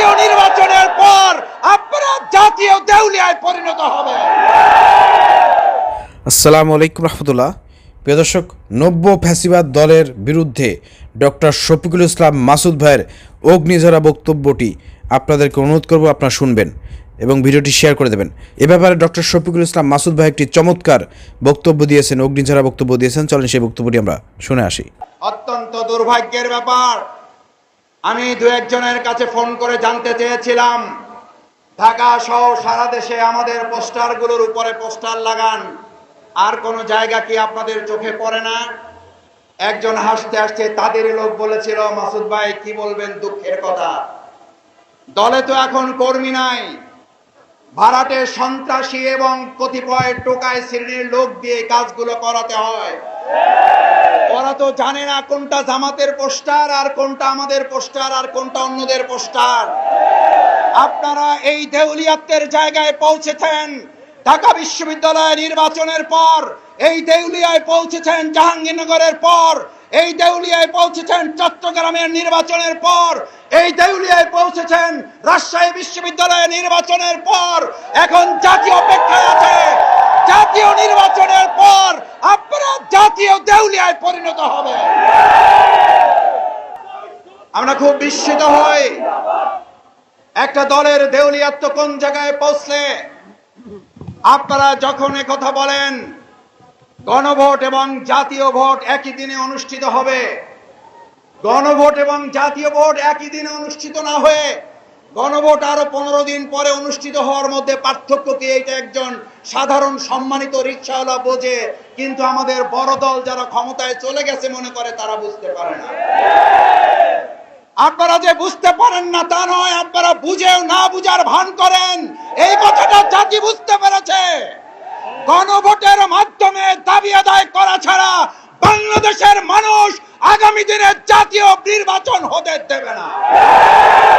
জাতীয় নির্বাচনের পর আপনারা জাতীয় দেউলিয়ায় পরিণত হবে। আসসালামু আলাইকুম রহমতুল্লাহ। প্রিয় দর্শক নব্য ফ্যাসিবাদ দলের বিরুদ্ধে ডক্টর শফিকুল ইসলাম মাসুদ ভাইয়ের অগ্নিঝরা বক্তব্যটি আপনাদেরকে অনুরোধ করব আপনারা শুনবেন এবং ভিডিওটি শেয়ার করে দেবেন। এ ব্যাপারে ডক্টর শফিকুল ইসলাম মাসুদ ভাই একটি চমৎকার বক্তব্য দিয়েছেন অগ্নিঝরা বক্তব্য দিয়েছেন। চলেন সেই বক্তব্যটি আমরা শুনে আসি। অত্যন্ত দুর্ভাগ্যের ব্যাপার আমি দু একজনের কাছে ফোন করে জানতে চেয়েছিলাম, ঢাকা সহ সারা দেশে আমাদের পোস্টারগুলোর উপরে পোস্টার লাগান, আর কোনো জায়গা কি আপনাদের চোখে পড়ে না? একজন হাসতে হাসতে তাদের লোক বলেছিল, মাসুদ ভাই, কি বলবেন দুঃখের কথা? দলে তো এখন কর্মী নাই। ভাড়াটে সন্ত্রাসী এবং কতিপয় টোকায় শ্রেণির লোক দিয়ে কাজগুলো করাতে হয়। তো জানে না কোনটা জামাতের পোস্টার আর কোনটা আমাদের পোস্টার আর কোনটা অন্যদের পোস্টার। আপনারা এই দেউলিয়াতের জায়গায় পৌঁছেছেন। ঢাকা বিশ্ববিদ্যালয় নির্বাচনের পর, এই দেউলিয়ায় পৌঁছেছেন জাহাঙ্গীরনগরের পর, এই দেউলিয়ায় পৌঁছেছেন চট্টগ্রামের নির্বাচনের পর, এই দেউলিয়ায় পৌঁছেছেন রাজশাহী বিশ্ববিদ্যালয় নির্বাচনের পর। এখন জাতীয় অপেক্ষায় আছে। জাতীয় নির্বাচনের পর জাতীয় দেউলিয়ায় পরিণত হবে। আমরা খুব বিস্মিত হই। একটা দলের দেউলিয়াত্ব কোন জায়গায় পৌঁছলে? আপনারা যখন কথা বলেন, গণভোট এবং জাতীয় ভোট একই দিনে অনুষ্ঠিত হবে। গণভোট এবং জাতীয় ভোট একই দিনে অনুষ্ঠিত না হয়ে গণভোট আরও পনেরো দিন পরে অনুষ্ঠিত হওয়ার মধ্যে পার্থক্য কি? এইটা একজন সাধারণ সম্মানিত রিক্সাওয়ালা বোঝে, কিন্তু আমাদের বড় দল যারা ক্ষমতায় চলে গেছে মনে করে তারা বুঝতে পারে না। আপনারা যে বুঝতে পারেন না তা নয়, আপনারা বুঝেও না বুঝার ভান করেন। এই কথাটা জাতি বুঝতে পেরেছে। গণভোটের মাধ্যমে দাবি আদায় করা ছাড়া বাংলাদেশের মানুষ আগামী দিনে জাতীয় নির্বাচন হতে দেবে না।